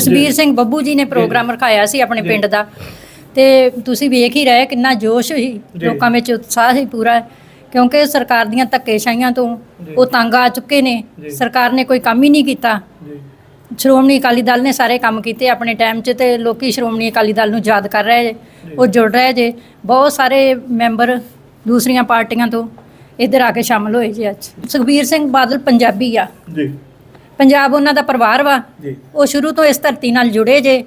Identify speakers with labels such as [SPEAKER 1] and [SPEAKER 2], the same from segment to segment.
[SPEAKER 1] ਜਸਵੀਰ ਸਿੰਘ ਬੱਬੂ ਜੀ ਨੇ ਪ੍ਰੋਗਰਾਮ ਰਖਾਇਆ ਸੀ ਆਪਣੇ ਪਿੰਡ ਦਾ। ਤੇ ਤੁਸੀਂ ਵੇਖ ਹੀ ਰਹੇ ਕਿੰਨਾ ਜੋਸ਼ ਸੀ ਲੋਕਾਂ ਵਿੱਚ ਉਤਸ਼ਾਹ ਸੀ ਪੂਰਾ ਕਿਉਂਕਿ ਸਰਕਾਰ ਦੀਆਂ ਧੱਕੇਸ਼ਾਹੀਆਂ ਤੋਂ ਉਹ ਤੰਗ ਆ ਚੁੱਕੇ ਨੇ। ਸਰਕਾਰ ਨੇ ਕੋਈ ਕੰਮ ਹੀ ਨਹੀਂ ਕੀਤਾ। ਸ਼੍ਰੋਮਣੀ ਅਕਾਲੀ ਦਲ ਨੇ ਸਾਰੇ ਕੰਮ ਕੀਤੇ ਆਪਣੇ ਟਾਈਮ 'ਚ ਤੇ ਲੋਕੀ ਸ਼੍ਰੋਮਣੀ ਅਕਾਲੀ ਦਲ ਨੂੰ ਯਾਦ ਕਰ ਰਹੇ ਜੇ। ਉਹ ਜੁੜ ਰਹੇ ਜੇ। ਬਹੁਤ ਸਾਰੇ ਮੈਂਬਰ ਦੂਸਰੀਆਂ ਪਾਰਟੀਆਂ ਤੋਂ ਇੱਧਰ ਆ ਕੇ ਸ਼ਾਮਲ ਹੋਏ ਜੀ ਅੱਜ। ਸੁਖਬੀਰ ਸਿੰਘ ਬਾਦਲ ਪੰਜਾਬੀ ਆ।
[SPEAKER 2] ਜੀ।
[SPEAKER 1] ਪੰਜਾਬ ਉਹਨਾਂ ਦਾ ਪਰਿਵਾਰ ਵਾ
[SPEAKER 2] ਜੀ।
[SPEAKER 1] ਉਹ ਸ਼ੁਰੂ ਤੋਂ ਇਸ ਧਰਤੀ ਨਾਲ ਜੁੜੇ ਜੇ।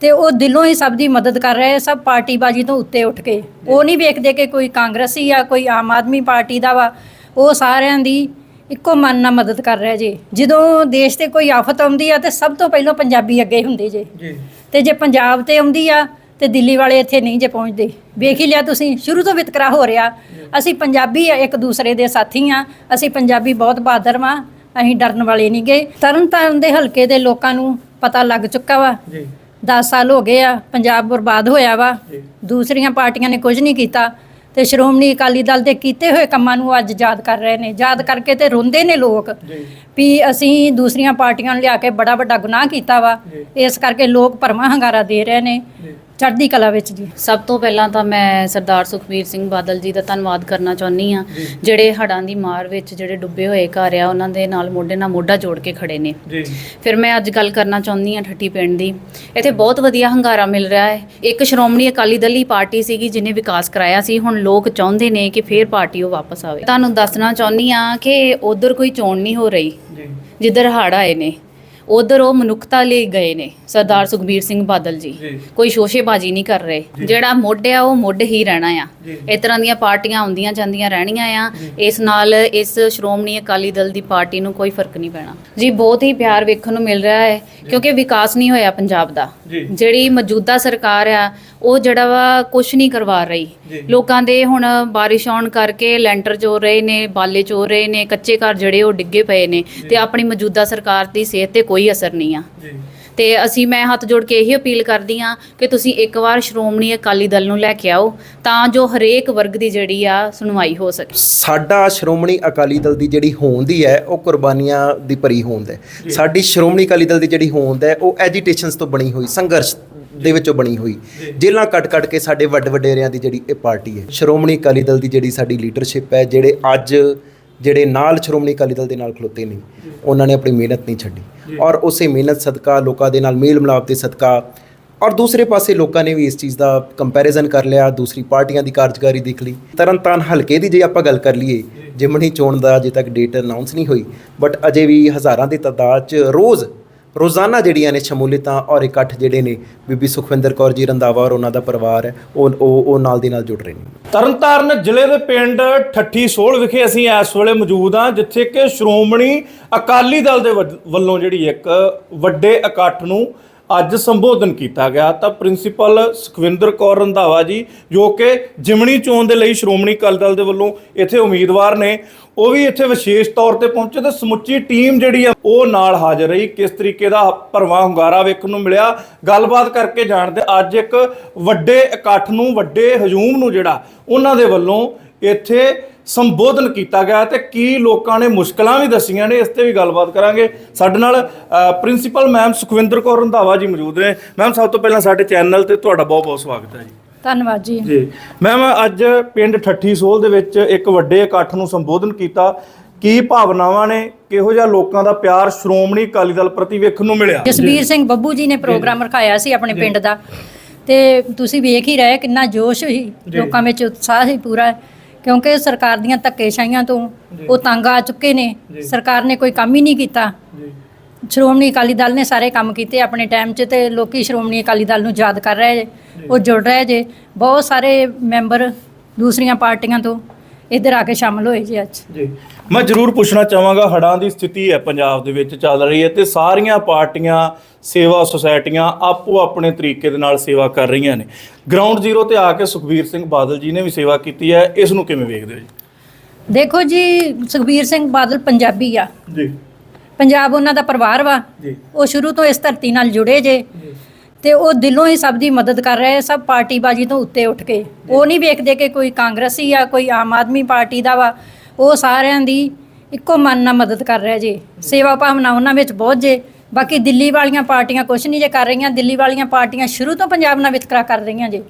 [SPEAKER 1] ਤੇ ਉਹ ਦਿਲੋਂ ਹੀ ਸਭ ਦੀ ਮਦਦ ਕਰ ਰਹੇ ਸਭ ਪਾਰਟੀਬਾਜ਼ੀ ਤੋਂ ਉੱਤੇ ਉੱਠ ਕੇ। ਉਹ ਨਹੀਂ ਵੇਖਦੇ ਕਿ ਕੋਈ ਕਾਂਗਰਸੀ ਆ ਕੋਈ ਆਮ ਆਦਮੀ ਪਾਰਟੀ ਦਾ ਵਾ ਉਹ ਸਾਰਿਆਂ ਦੀ ਇੱਕੋ ਮਨ ਨਾਲ ਮਦਦ ਕਰ ਰਿਹਾ ਜੀ। ਜਦੋਂ ਦੇਸ਼ ਤੇ ਕੋਈ ਆਫਤ ਆਉਂਦੀ ਆ ਤੇ ਸਭ ਤੋਂ ਪਹਿਲਾਂ ਪੰਜਾਬੀ ਅੱਗੇ ਹੁੰਦੇ ਜੇ।
[SPEAKER 2] ਜੀ।
[SPEAKER 1] ਤੇ ਜੇ ਪੰਜਾਬ ਤੇ ਆਉਂਦੀ ਆ ਤੇ ਦਿੱਲੀ ਵਾਲੇ ਇੱਥੇ ਨਹੀਂ ਜੇ ਪਹੁੰਚਦੇ। ਵੇਖ ਹੀ ਲਿਆ ਤੁਸੀਂ ਸ਼ੁਰੂ ਤੋਂ ਵਿਤਕਰਾ ਹੋ ਰਿਹਾ। ਅਸੀਂ ਪੰਜਾਬੀ ਆ ਇੱਕ ਦੂਸਰੇ ਦੇ ਸਾਥੀ ਆ। ਅਸੀਂ ਪੰਜਾਬੀ ਬਹੁਤ ਬਹਾਦਰ ਵਾਂ। ਅਸੀਂ ਡਰਨ ਵਾਲੇ ਨਹੀਂ ਗਏ। ਤਰਨਤਾਰਨ ਦੇ ਹਲਕੇ ਦੇ ਲੋਕਾਂ ਨੂੰ ਪਤਾ ਲੱਗ ਚੁੱਕਾ ਵਾ।
[SPEAKER 2] ਜੀ।
[SPEAKER 1] 10 ਸਾਲ ਹੋ ਗਏ ਆ ਪੰਜਾਬ ਬਰਬਾਦ ਹੋਇਆ ਵਾ। ਦੂਸਰੀਆਂ ਪਾਰਟੀਆਂ ਨੇ ਕੁਝ ਨਹੀਂ ਕੀਤਾ ਤੇ ਸ਼੍ਰੋਮਣੀ ਅਕਾਲੀ ਦਲ ਦੇ ਕੀਤੇ ਹੋਏ ਕੰਮਾਂ ਨੂੰ ਅੱਜ ਯਾਦ ਕਰ ਰਹੇ ਨੇ। ਯਾਦ ਕਰਕੇ ਤੇ ਰੋਂਦੇ ਨੇ ਲੋਕ ਵੀ ਅਸੀਂ ਦੂਸਰੀਆਂ ਪਾਰਟੀਆਂ ਨੂੰ ਲਿਆ ਕੇ ਬੜਾ ਵੱਡਾ ਗੁਨਾਹ ਕੀਤਾ ਵਾ। ਇਸ ਕਰਕੇ ਲੋਕ ਭਰਵਾਂ ਹੰਗਾਰਾ ਦੇ ਰਹੇ ਨੇ। ਚੜ੍ਹਦੀ ਕਲਾ ਵਿੱਚ ਜੀ।
[SPEAKER 3] ਸਭ ਤੋਂ ਪਹਿਲਾਂ ਤਾਂ ਮੈਂ ਸਰਦਾਰ ਸੁਖਬੀਰ ਸਿੰਘ ਬਾਦਲ ਜੀ ਦਾ ਧੰਨਵਾਦ ਕਰਨਾ ਚਾਹੁੰਦੀ ਆ। ਜਿਹੜੇ ਹੜ੍ਹਾਂ ਦੀ ਮਾਰ ਵਿੱਚ ਜਿਹੜੇ ਡੁੱਬੇ ਹੋਏ ਘਰ ਆ ਉਹਨਾਂ ਦੇ ਨਾਲ ਮੋਢੇ ਨਾਲ ਮੋਢਾ ਜੋੜ ਕੇ ਖੜੇ ਨੇ।
[SPEAKER 2] ਜੀ।
[SPEAKER 3] ਫਿਰ ਮੈਂ ਅੱਜ ਗੱਲ ਕਰਨਾ ਚਾਹੁੰਦੀ ਆ ਠੱਠੀ ਪਿੰਡ ਦੀ। ਇੱਥੇ ਬਹੁਤ ਵਧੀਆ ਹੰਗਾਰਾ ਮਿਲ ਰਿਹਾ ਹੈ। ਇੱਕ ਸ਼੍ਰੋਮਣੀ ਅਕਾਲੀ ਦਲ ਹੀ ਪਾਰਟੀ ਸੀਗੀ ਜਿਹਨੇ ਵਿਕਾਸ ਕਰਾਇਆ ਸੀ। ਹੁਣ ਲੋਕ ਚਾਹੁੰਦੇ ਨੇ ਕਿ ਫੇਰ ਪਾਰਟੀ ਉਹ ਵਾਪਸ ਆਵੇ। ਤੁਹਾਨੂੰ ਦੱਸਣਾ ਚਾਹੁੰਦੀ ਆ ਕਿ ਉਧਰ ਕੋਈ ਚੋਣ ਨਹੀਂ ਹੋ ਰਹੀ।
[SPEAKER 2] ਜੀ।
[SPEAKER 3] ਜਿੱਧਰ ਹੜ੍ਹ ਆਏ ਨੇ। ਉਧਰ ਉਹ ਮਨੁੱਖਤਾ ਲਈ ਗਏ ਨੇ ਸਰਦਾਰ ਸੁਖਬੀਰ ਸਿੰਘ ਬਾਦਲ ਜੀ। ਕੋਈ ਸ਼ੋਸ਼ੇਬਾਜ਼ੀ ਨਹੀਂ ਕਰ ਰਹੇ। ਜਿਹੜਾ ਮੁੱਢ ਆ ਉਹ ਮੁੱਢ ਹੀ ਰਹਿਣਾ ਆ। ਇਸ ਤਰ੍ਹਾਂ ਦੀਆਂ ਪਾਰਟੀਆਂ ਆਉਂਦੀਆਂ ਜਾਂਦੀਆਂ ਰਹਿਣੀਆਂ ਆ ਇਸ ਨਾਲ ਇਸ ਸ਼੍ਰੋਮਣੀ ਅਕਾਲੀ ਦਲ ਦੀ ਪਾਰਟੀ ਨੂੰ ਕੋਈ ਫ਼ਰਕ ਨਹੀਂ ਪੈਣਾ ਜੀ ਬਹੁਤ ਹੀ ਪਿਆਰ ਵੇਖਣ ਨੂੰ ਮਿਲ ਰਿਹਾ ਹੈ ਕਿਉਂਕਿ ਵਿਕਾਸ ਨਹੀਂ ਹੋਇਆ ਪੰਜਾਬ ਦਾ। ਜਿਹੜੀ ਮੌਜੂਦਾ ਸਰਕਾਰ ਆ ਉਹ ਜਿਹੜਾ ਵਾ ਕੁਝ ਨਹੀਂ ਕਰਵਾ ਰਹੀ। ਲੋਕਾਂ ਦੇ ਹੁਣ ਬਾਰਿਸ਼ ਆਉਣ ਕਰਕੇ ਲੈਂਟਰ ਚੋ ਰਹੇ ਨੇ ਬਾਲੇ ਚੋ ਰਹੇ ਨੇ ਕੱਚੇ ਘਰ ਜਿਹੜੇ ਉਹ ਡਿੱਗੇ ਪਏ ਨੇ ਤੇ ਆਪਣੀ ਮੌਜੂਦਾ ਸਰਕਾਰ ਦੀ ਸਿਹਤ ਤੇ ਕੋਈ ਅਸਰ ਨਹੀਂ ਆ।
[SPEAKER 2] ਜੀ।
[SPEAKER 3] ਤੇ ਅਸੀਂ ਮੈਂ ਹੱਥ ਜੋੜ ਕੇ ਇਹੀ ਅਪੀਲ ਕਰਦੀ ਆ ਕਿ ਤੁਸੀਂ ਇੱਕ ਵਾਰ ਸ਼੍ਰੋਮਣੀ ਅਕਾਲੀ ਦਲ ਨੂੰ ਲੈ ਕੇ ਆਓ ਤਾਂ ਜੋ ਹਰੇਕ ਵਰਗ ਦੀ ਜਿਹੜੀ ਆ ਸੁਣਵਾਈ ਹੋ ਸਕੇ।
[SPEAKER 4] ਸਾਡਾ ਸ਼੍ਰੋਮਣੀ ਅਕਾਲੀ ਦਲ ਦੀ ਜਿਹੜੀ ਹੋਂਦ ਹੀ ਹੈ ਉਹ ਕੁਰਬਾਨੀਆਂ ਦੀ ਭਰੀ ਹੋਂਦ ਹੈ। ਸਾਡੀ ਸ਼੍ਰੋਮਣੀ ਅਕਾਲੀ ਦਲ ਦੀ ਜਿਹੜੀ ਹੋਂਦ ਹੈ ਉਹ ਐਜੀਟੇਸ਼ਨਸ ਤੋਂ ਬਣੀ ਹੋਈ ਸੰਘਰਸ਼ ਦੇ ਵਿੱਚੋਂ ਬਣੀ ਹੋਈ। ਜੇਲਾਂ ਕੱਟ ਕੱਟ ਕੇ ਸਾਡੇ ਵੱਡ ਵਡੇਰਿਆਂ ਦੀ ਜਿਹੜੀ ਇਹ ਪਾਰਟੀ ਹੈ ਸ਼੍ਰੋਮਣੀ ਅਕਾਲੀ ਦਲ ਦੀ ਜਿਹੜੀ ਸਾਡੀ ਲੀਡਰਸ਼ਿਪ ਹੈ ਜਿਹੜੇ ਅੱਜ ਜਿਹੜੇ ਨਾਲ ਸ਼੍ਰੋਮਣੀ ਅਕਾਲੀ ਦਲ ਦੇ ਨਾਲ ਖਲੋਤੇ ਨੇ ਉਹਨਾਂ ਨੇ ਆਪਣੀ ਮਿਹਨਤ ਨਹੀਂ ਛੱਡੀ। ਔਰ ਉਸੇ ਮਿਹਨਤ ਸਦਕਾ ਲੋਕਾਂ ਦੇ ਨਾਲ ਮੇਲ ਮਿਲਾਪ ਦੇ ਸਦਕਾ ਔਰ ਦੂਸਰੇ ਪਾਸੇ ਲੋਕਾਂ ਨੇ ਵੀ ਇਸ ਚੀਜ਼ ਦਾ ਕੰਪੈਰੀਜ਼ਨ ਕਰ ਲਿਆ ਦੂਸਰੀ ਪਾਰਟੀਆਂ ਦੀ ਕਾਰਜਕਾਰੀ ਦੇਖ ਲਈ। ਤਰਨਤਾਰਨ ਹਲਕੇ ਦੀ ਜੇ ਆਪਾਂ ਗੱਲ ਕਰ ਲਈਏ ਜਿਮਣੀ ਚੋਣ ਦਾ ਅਜੇ ਤੱਕ ਡੇਟ ਅਨਾਉਂਸ ਨਹੀਂ ਹੋਈ ਬਟ ਅਜੇ ਵੀ ਹਜ਼ਾਰਾਂ ਦੀ ਤਾਦਾਦ 'ਚ ਰੋਜ਼ ਰੋਜ਼ਾਨਾ ਜਿਹੜੀਆਂ ਨੇ ਸ਼ਮੂਲੀਅਤਾਂ ਔਰ ਇਕੱਠ ਜਿਹੜੇ ਨੇ ਬੀਬੀ ਸੁਖਵਿੰਦਰ ਕੌਰ ਜੀ ਰੰਧਾਵਾ ਔਰ ਉਹਨਾਂ ਦਾ ਪਰਿਵਾਰ ਹੈ ਉਹ ਉਹ ਉਹ ਨਾਲ ਦੀ ਨਾਲ ਜੁੜ ਰਹੇ ਨੇ।
[SPEAKER 2] ਤਰਨਤਾਰਨ ਜ਼ਿਲ੍ਹੇ ਦੇ ਪਿੰਡ ਠੱਠੀ ਸੋਲ ਵਿਖੇ ਅਸੀਂ ਇਸ ਵੇਲੇ ਮੌਜੂਦ ਹਾਂ, ਜਿੱਥੇ ਕਿ ਸ਼੍ਰੋਮਣੀ ਅਕਾਲੀ ਦਲ ਦੇ ਵੱਡ- ਵੱਲੋਂ ਜਿਹੜੀ ਇੱਕ ਵੱਡੇ ਇਕੱਠ ਨੂੰ ਅੱਜ ਸੰਬੋਧਨ ਕੀਤਾ ਗਿਆ ਤਾਂ ਪ੍ਰਿੰਸੀਪਲ ਸੁਖਵਿੰਦਰ ਕੌਰ ਰੰਧਾਵਾ ਜੀ, ਜੋ ਕਿ ਜਿਮਣੀ ਚੋਣ ਦੇ ਲਈ ਸ਼੍ਰੋਮਣੀ ਅਕਾਲੀ ਦਲ ਦੇ ਵੱਲੋਂ ਇੱਥੇ ਉਮੀਦਵਾਰ ਨੇ, ਉਹ ਵੀ ਇੱਥੇ ਵਿਸ਼ੇਸ਼ ਤੌਰ ਤੇ ਪਹੁੰਚੇ ਤੇ ਸਮੁੱਚੀ ਟੀਮ ਜਿਹੜੀ ਆ, ਉਹ ਨਾਲ ਹਾਜ਼ਰ ਰਹੀ। ਕਿਸ ਤਰੀਕੇ ਦਾ ਭਰਵਾਂ ਹੁੰਗਾਰਾ ਵੇਖਣ ਨੂੰ ਮਿਲਿਆ, ਗੱਲਬਾਤ ਕਰਕੇ ਜਾਣਦੇ ਅੱਜ ਇੱਕ ਵੱਡੇ ਇਕੱਠ ਨੂੰ, ਵੱਡੇ ਹਜੂਮ ਨੂੰ ਜਿਹੜਾ, ਉਹਨਾਂ ਦੇ ਵੱਲੋਂ ਇੱਥੇ ਸੰਬੋਧਨ ਕੀਤਾ ਗਿਆ ਤੇ ਕੀ ਲੋਕਾਂ ਨੇ ਮੁਸ਼ਕਲਾਂ ਵੀ ਦਸੀਆਂ ਨੇ ਇਸ ਤੇ ਵੀ ਗੱਲਬਾਤ ਕਰਾਂਗੇ। ਸਾਡੇ ਨਾਲ ਪ੍ਰਿੰਸੀਪਲ ਮੈਮ ਸੁਖਵਿੰਦਰ ਕੌਰ ਰੰਧਾਵਾ ਜੀ ਮੌਜੂਦ ਨੇ। ਮੈਮ ਸਭ ਤੋਂ ਪਹਿਲਾਂ ਸਾਡੇ ਚੈਨਲ ਤੇ ਤੁਹਾਡਾ ਬਹੁਤ ਬਹੁਤ ਸਵਾਗਤ ਹੈ ਜੀ।
[SPEAKER 1] ਧੰਨਵਾਦ ਜੀ।
[SPEAKER 2] ਜੀ। ਮੈਮ ਅੱਜ ਪਿੰਡ ਠੱਠੀ ਸੋਲ ਦੇ ਵਿੱਚ ਇੱਕ ਵੱਡੇ ਇਕੱਠ ਨੂੰ ਸੰਬੋਧਨ ਕੀਤਾ। ਕੀ ਭਾਵਨਾਵਾਂ ਨੇ? ਕਿਹੋ ਜਿਹਾ ਲੋਕਾਂ ਦਾ ਪਿਆਰ ਸ਼੍ਰੋਮਣੀ ਅਕਾਲੀ ਦਲ ਪ੍ਰਤੀ ਵੇਖਣ ਨੂੰ ਮਿਲਿਆ?
[SPEAKER 1] ਜਸਵੀਰ ਸਿੰਘ ਬੱਬੂ ਜੀ ਨੇ ਪ੍ਰੋਗਰਾਮ ਰਖਾਇਆ ਸੀ ਆਪਣੇ ਪਿੰਡ ਦਾ। ਤੇ ਤੁਸੀਂ ਵੇਖ ਹੀ ਰਹੇ ਕਿੰਨਾ ਜੋਸ਼ ਸੀ ਲੋਕਾਂ ਵਿੱਚ ਉਤਸ਼ਾਹ ਸੀ ਪੂਰਾ ਕਿਉਂਕਿ ਸਰਕਾਰ ਦੀਆਂ ਧੱਕੇਸ਼ਾਹੀਆਂ ਤੋਂ ਉਹ ਤੰਗ ਆ ਚੁੱਕੇ ਨੇ। ਸਰਕਾਰ ਨੇ ਕੋਈ ਕੰਮ ਹੀ ਨਹੀਂ ਕੀਤਾ।
[SPEAKER 2] ਜੀ।
[SPEAKER 1] ਸ਼੍ਰੋਮਣੀ ਅਕਾਲੀ ਦਲ ਨੇ ਸਾਰੇ ਕੰਮ ਕੀਤੇ ਆਪਣੇ ਟਾਈਮ 'ਚ ਤੇ ਲੋਕੀ ਸ਼੍ਰੋਮਣੀ ਅਕਾਲੀ ਦਲ ਨੂੰ ਯਾਦ ਕਰ ਰਹੇ ਜੇ। ਉਹ ਜੁੜ ਰਹੇ ਜੇ। ਬਹੁਤ ਸਾਰੇ ਮੈਂਬਰ ਦੂਸਰੀਆਂ ਪਾਰਟੀਆਂ ਤੋਂ ਇੱਧਰ ਆ ਕੇ ਸ਼ਾਮਲ ਹੋਏ ਜੀ ਅੱਜ।
[SPEAKER 2] ਜੀ। ਮੈਂ ਜ਼ਰੂਰ ਪੁੱਛਣਾ ਚਾਹਾਂਗਾ ਹੜ੍ਹਾਂ ਦੀ ਸਥਿਤੀ ਹੈ ਪੰਜਾਬ ਦੇ ਵਿੱਚ ਚੱਲ ਰਹੀ ਹੈ ਤੇ ਸਾਰੀਆਂ ਪਾਰਟੀਆਂ ਸੇਵਾ ਸੁਸਾਇਟੀਆਂ ਆਪੋ ਆਪਣੇ ਤਰੀਕੇ ਦੇ ਨਾਲ ਸੇਵਾ ਕਰ ਰਹੀਆਂ ਨੇ। ਗਰਾਊਂਡ ਜ਼ੀਰੋ ਤੇ ਆ ਕੇ ਸੁਖਬੀਰ ਸਿੰਘ ਬਾਦਲ ਜੀ ਨੇ ਵੀ ਸੇਵਾ ਕੀਤੀ ਹੈ ਇਸ ਨੂੰ ਕਿਵੇਂ ਵੇਖਦੇ ਹੋ ਜੀ?
[SPEAKER 1] ਦੇਖੋ ਜੀ ਸੁਖਬੀਰ ਸਿੰਘ ਬਾਦਲ ਪੰਜਾਬੀ ਆ।
[SPEAKER 2] ਜੀ।
[SPEAKER 1] ਪੰਜਾਬ ਉਹਨਾਂ ਦਾ ਪਰਿਵਾਰ ਵਾ।
[SPEAKER 2] ਜੀ।
[SPEAKER 1] ਉਹ ਸ਼ੁਰੂ ਤੋਂ ਇਸ ਧਰਤੀ ਨਾਲ ਜੁੜੇ ਜੇ। ਤੇ ਉਹ ਦਿਲੋਂ ਹੀ ਸਭ ਦੀ ਮਦਦ ਕਰ ਰਹੇ ਸਭ ਪਾਰਟੀਬਾਜ਼ੀ ਤੋਂ ਉੱਤੇ ਉੱਠ ਕੇ। ਉਹ ਨਹੀਂ ਵੇਖਦੇ ਕਿ ਕੋਈ ਕਾਂਗਰਸੀ ਆ ਕੋਈ ਆਮ ਆਦਮੀ ਪਾਰਟੀ ਦਾ ਵਾ। ਉਹ ਸਾਰਿਆਂ ਦੀ ਇੱਕੋ ਮਨ ਨਾਲ ਮਦਦ ਕਰ ਰਿਹਾ ਜੀ। ਸੇਵਾ ਭਾਵਨਾ ਉਹਨਾਂ ਵਿੱਚ ਬਹੁਤ ਜੇ। ਬਾਕੀ ਦਿੱਲੀ ਵਾਲੀਆਂ ਪਾਰਟੀਆਂ ਕੁਛ ਨਹੀਂ ਜੇ ਕਰ ਰਹੀਆਂ। ਦਿੱਲੀ ਵਾਲੀਆਂ ਪਾਰਟੀਆਂ ਸ਼ੁਰੂ ਤੋਂ ਪੰਜਾਬ ਨਾਲ ਵਿਤਕਰਾ ਕਰ ਰਹੀਆਂ ਜੇ।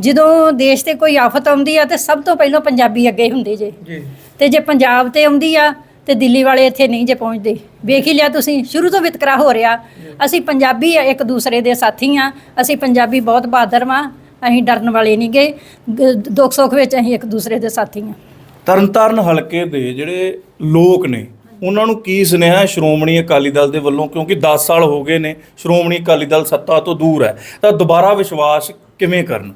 [SPEAKER 1] ਜਦੋਂ ਦੇਸ਼ ਤੇ ਕੋਈ ਆਫਤ ਆਉਂਦੀ ਆ ਤੇ ਸਭ ਤੋਂ ਪਹਿਲਾਂ ਪੰਜਾਬੀ ਅੱਗੇ ਹੁੰਦੇ ਜੇ।
[SPEAKER 2] ਜੀ।
[SPEAKER 1] ਤੇ ਜੇ ਪੰਜਾਬ ਤੇ ਆਉਂਦੀ ਆ ਤੇ ਦਿੱਲੀ ਵਾਲੇ ਇੱਥੇ ਨਹੀਂ ਜੇ ਪਹੁੰਚਦੇ। ਵੇਖ ਹੀ ਲਿਆ ਤੁਸੀਂ ਸ਼ੁਰੂ ਤੋਂ ਵਿਤਕਰਾ ਹੋ ਰਿਹਾ। ਅਸੀਂ ਪੰਜਾਬੀ ਆ ਇੱਕ ਦੂਸਰੇ ਦੇ ਸਾਥੀ ਆ। ਅਸੀਂ ਪੰਜਾਬੀ ਬਹੁਤ ਬਹਾਦਰ ਵਾਂ ਅਸੀਂ ਡਰਨ ਵਾਲੇ ਨਹੀਂ ਗਏ। ਗ- ਦੁੱਖ ਸੁੱਖ ਵਿੱਚ ਅਸੀਂ ਇੱਕ ਦੂਸਰੇ ਦੇ ਸਾਥੀ ਆ।
[SPEAKER 2] ਤਰਨਤਾਰਨ ਹਲਕੇ ਦੇ ਜਿਹੜੇ ਲੋਕ ਨੇ ਉਹਨਾਂ ਨੂੰ ਕੀ ਸੁਨੇਹਾ ਸ਼੍ਰੋਮਣੀ ਅਕਾਲੀ ਦਲ ਦੇ ਵੱਲੋਂ? ਕਿਉਂਕਿ 10 ਸਾਲ ਹੋ ਗਏ ਨੇ ਸ਼੍ਰੋਮਣੀ ਅਕਾਲੀ ਦਲ ਸੱਤਾ ਤੋਂ ਦੂਰ ਹੈ। ਤਾਂ ਦੁਬਾਰਾ ਵਿਸ਼ਵਾਸ ਕਿਵੇਂ ਕਰਨ?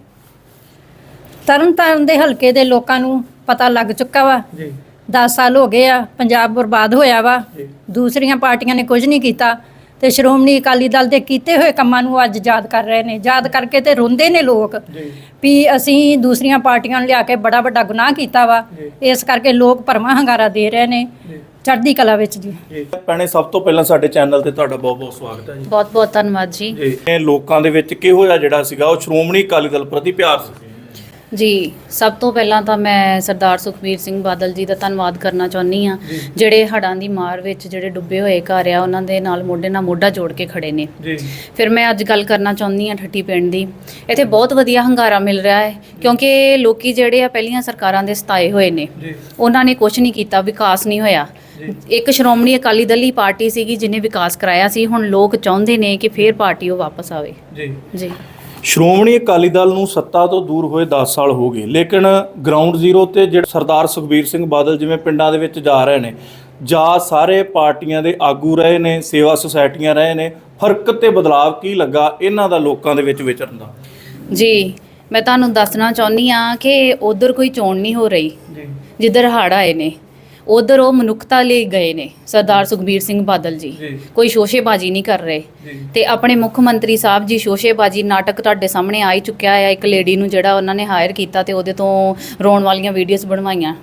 [SPEAKER 1] ਤਰਨਤਾਰਨ ਦੇ ਹਲਕੇ ਦੇ ਲੋਕਾਂ ਨੂੰ ਪਤਾ ਲੱਗ ਚੁੱਕਾ ਵਾ।
[SPEAKER 2] ਜੀ।
[SPEAKER 1] 10 ਸਾਲ ਹੋ ਗਏ ਆ ਪੰਜਾਬ ਬਰਬਾਦ ਹੋਇਆ ਵਾ। ਦੂਸਰੀਆਂ ਪਾਰਟੀਆਂ ਨੇ ਕੁਝ ਨਹੀਂ ਕੀਤਾ ਤੇ ਸ਼੍ਰੋਮਣੀ ਅਕਾਲੀ ਦਲ ਦੇ ਕੀਤੇ ਹੋਏ ਕੰਮਾਂ ਨੂੰ ਅੱਜ ਯਾਦ ਕਰ ਰਹੇ ਨੇ। ਯਾਦ ਕਰਕੇ ਤੇ ਰੋਂਦੇ ਨੇ ਲੋਕ
[SPEAKER 2] ਜੀ।
[SPEAKER 1] ਵੀ ਅਸੀਂ ਦੂਸਰੀਆਂ ਪਾਰਟੀਆਂ ਨੂੰ ਲਿਆ ਕੇ ਬੜਾ ਵੱਡਾ ਗੁਨਾਹ ਕੀਤਾ ਵਾ। ਇਸ ਕਰਕੇ ਲੋਕ ਭਰਵਾਂ ਹੰਗਾਰਾ ਦੇ ਰਹੇ ਨੇ ਚੜ੍ਹਦੀ ਕਲਾ ਵਿੱਚ ਜੀ।
[SPEAKER 2] ਭੈਣੇ ਸਭ ਤੋਂ ਪਹਿਲਾਂ ਸਾਡੇ ਚੈਨਲ ਤੇ ਤੁਹਾਡਾ ਬਹੁਤ ਬਹੁਤ ਸਵਾਗਤ ਹੈ ਜੀ।
[SPEAKER 3] ਬਹੁਤ ਬਹੁਤ ਧੰਨਵਾਦ ਜੀ।
[SPEAKER 2] ਜੀ। ਇਹ ਲੋਕਾਂ ਦੇ ਵਿੱਚ ਕਿਹੋ ਜਿਹਾ ਜਿਹੜਾ ਸੀਗਾ ਉਹ ਸ਼੍ਰੋਮਣੀ ਅਕਾਲੀ ਦਲ ਪ੍ਰਤੀ ਪਿਆਰ ਸੀ।
[SPEAKER 3] ਜੀ ਸਭ ਤੋਂ ਪਹਿਲਾਂ ਤਾਂ ਮੈਂ ਸਰਦਾਰ ਸੁਖਬੀਰ ਸਿੰਘ ਬਾਦਲ ਜੀ ਦਾ ਧੰਨਵਾਦ ਕਰਨਾ ਚਾਹੁੰਦੀ ਆ ਜਿਹੜੇ ਹੜ੍ਹਾਂ ਦੀ ਮਾਰ ਵਿੱਚ ਜਿਹੜੇ ਡੁੱਬੇ ਹੋਏ ਘਰ ਆ ਉਹਨਾਂ ਦੇ ਨਾਲ ਮੋਢੇ ਨਾਲ ਮੋਢਾ ਜੋੜ ਕੇ ਖੜੇ ਨੇ।
[SPEAKER 2] ਜੀ।
[SPEAKER 3] ਫਿਰ ਮੈਂ ਅੱਜ ਗੱਲ ਕਰਨਾ ਚਾਹੁੰਦੀ ਹਾਂ ਠੱਠੀ ਪਿੰਡ ਦੀ। ਇੱਥੇ ਬਹੁਤ ਵਧੀਆ ਹੰਗਾਰਾ ਮਿਲ ਰਿਹਾ ਹੈ ਕਿਉਂਕਿ ਲੋਕੀ ਜਿਹੜੇ ਆ ਪਹਿਲੀਆਂ ਸਰਕਾਰਾਂ ਦੇ ਸਤਾਏ ਹੋਏ ਨੇ। ਉਹਨਾਂ ਨੇ ਕੁਝ ਨਹੀਂ ਕੀਤਾ ਵਿਕਾਸ ਨਹੀਂ ਹੋਇਆ। ਇੱਕ ਸ਼੍ਰੋਮਣੀ ਅਕਾਲੀ ਦਲ ਹੀ ਪਾਰਟੀ ਸੀਗੀ ਜਿਹਨੇ ਵਿਕਾਸ ਕਰਾਇਆ ਸੀ। ਹੁਣ ਲੋਕ ਚਾਹੁੰਦੇ ਨੇ ਕਿ ਫੇਰ ਪਾਰਟੀ ਉਹ ਵਾਪਸ ਆਵੇ।
[SPEAKER 2] ਜੀ।
[SPEAKER 3] ਜੀ।
[SPEAKER 2] ਸ਼੍ਰੋਮਣੀ ਅਕਾਲੀ ਦਲ ਨੂੰ ਸੱਤਾ ਤੋਂ ਦੂਰ ਹੋਏ 10 ਸਾਲ ਹੋ ਗਏ ਲੇਕਿਨ ਗਰਾਊਂਡ ਜ਼ੀਰੋ ਤੇ ਜਿਹੜੇ ਸਰਦਾਰ ਸੁਖਬੀਰ ਸਿੰਘ ਬਾਦਲ ਜਿਵੇਂ ਪਿੰਡਾਂ ਦੇ ਵਿੱਚ ਜਾ ਰਹੇ ਨੇ ਜਾਂ ਸਾਰੇ ਪਾਰਟੀਆਂ ਦੇ ਆਗੂ ਰਹੇ ਨੇ ਸੇਵਾ ਸੁਸਾਇਟੀਆਂ ਰਹੇ ਨੇ ਫ਼ਰਕ ਤੇ ਬਦਲਾਵ ਕੀ ਲੱਗਾ ਇਹਨਾਂ ਦਾ ਲੋਕਾਂ ਦੇ ਵਿੱਚ ਵਿਚਰਨ ਦਾ?
[SPEAKER 3] ਜੀ ਮੈਂ ਤੁਹਾਨੂੰ ਦੱਸਣਾ ਚਾਹੁੰਦੀ ਆ ਕਿ ਉਧਰ ਕੋਈ ਚੋਣ ਨਹੀਂ ਹੋ ਰਹੀ
[SPEAKER 2] ਜੀ।
[SPEAKER 3] ਜਿੱਧਰ ਹੜ੍ਹ ਆਏ ਨੇ। ਉਧਰ ਉਹ ਮਨੁੱਖਤਾ ਲਈ ਗਏ ਨੇ ਸਰਦਾਰ ਸੁਖਬੀਰ ਸਿੰਘ ਬਾਦਲ ਜੀ। ਕੋਈ ਸ਼ੋਸ਼ੇਬਾਜ਼ੀ ਨਹੀਂ ਕਰ ਰਹੇ। ਤੇ ਆਪਣੇ ਮੁੱਖ ਮੰਤਰੀ ਸਾਹਿਬ ਜੀ ਸ਼ੋਸ਼ੇਬਾਜ਼ੀ ਨਾਟਕ ਤੁਹਾਡੇ ਸਾਹਮਣੇ ਆ ਹੀ ਚੁੱਕਿਆ ਹੈ ਇੱਕ ਲੇਡੀ ਨੂੰ ਜਿਹੜਾ ਉਹਨਾਂ ਨੇ ਹਾਇਰ ਕੀਤਾ ਤੇ ਉਹਦੇ ਤੋਂ ਰੋਣ ਵਾਲੀਆਂ ਵੀਡੀਓਜ਼ ਬਣਵਾਈਆਂ।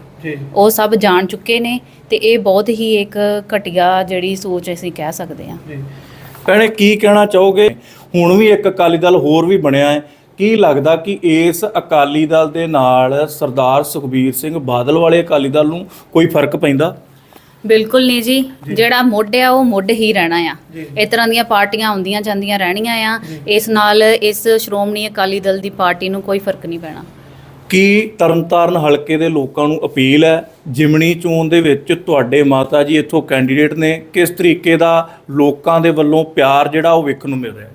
[SPEAKER 3] ਉਹ ਸਭ ਜਾਣ ਚੁੱਕੇ ਨੇ ਤੇ ਇਹ ਬਹੁਤ ਹੀ ਇੱਕ ਘਟੀਆ ਜਿਹੜੀ ਸੋਚ ਅਸੀਂ ਕਹਿ ਸਕਦੇ ਹਾਂ।
[SPEAKER 2] ਜੀ। ਭੈਣੇ ਕੀ ਕਹਿਣਾ ਚਾਹੋਗੇ? ਹੁਣ ਵੀ ਇੱਕ ਅਕਾਲੀ ਦਲ ਹੋਰ ਵੀ ਬਣਿਆ ਹੈ। ਕੀ ਲੱਗਦਾ ਕਿ ਇਸ ਅਕਾਲੀ ਦਲ ਦੇ ਨਾਲ ਸਰਦਾਰ ਸੁਖਬੀਰ ਸਿੰਘ ਬਾਦਲ ਵਾਲੇ ਅਕਾਲੀ ਦਲ ਨੂੰ ਕੋਈ ਫ਼ਰਕ ਪੈਂਦਾ?
[SPEAKER 3] ਬਿਲਕੁਲ ਨਹੀਂ ਜੀ। ਜਿਹੜਾ ਮੁੱਢ ਆ ਉਹ ਮੁੱਢ ਹੀ ਰਹਿਣਾ ਆ। ਇਸ ਤਰ੍ਹਾਂ ਦੀਆਂ ਪਾਰਟੀਆਂ ਆਉਂਦੀਆਂ ਜਾਂਦੀਆਂ ਰਹਿਣੀਆਂ ਆ। ਇਸ ਨਾਲ ਇਸ ਸ਼੍ਰੋਮਣੀ ਅਕਾਲੀ ਦਲ ਦੀ ਪਾਰਟੀ ਨੂੰ ਕੋਈ ਫ਼ਰਕ ਨਹੀਂ ਪੈਣਾ।
[SPEAKER 2] ਕੀ ਤਰਨਤਾਰਨ ਹਲਕੇ ਦੇ ਲੋਕਾਂ ਨੂੰ ਅਪੀਲ ਹੈ? ਜਿਮਣੀ ਚੋਣ ਦੇ ਵਿੱਚ ਤੁਹਾਡੇ ਮਾਤਾ ਜੀ ਇੱਥੋਂ ਕੈਂਡੀਡੇਟ ਨੇ। ਕਿਸ ਤਰੀਕੇ ਦਾ ਲੋਕਾਂ ਦੇ ਵੱਲੋਂ ਪਿਆਰ ਜਿਹੜਾ ਉਹ ਵੇਖਣ ਨੂੰ ਮਿਲ ਰਿਹਾ ਹੈ?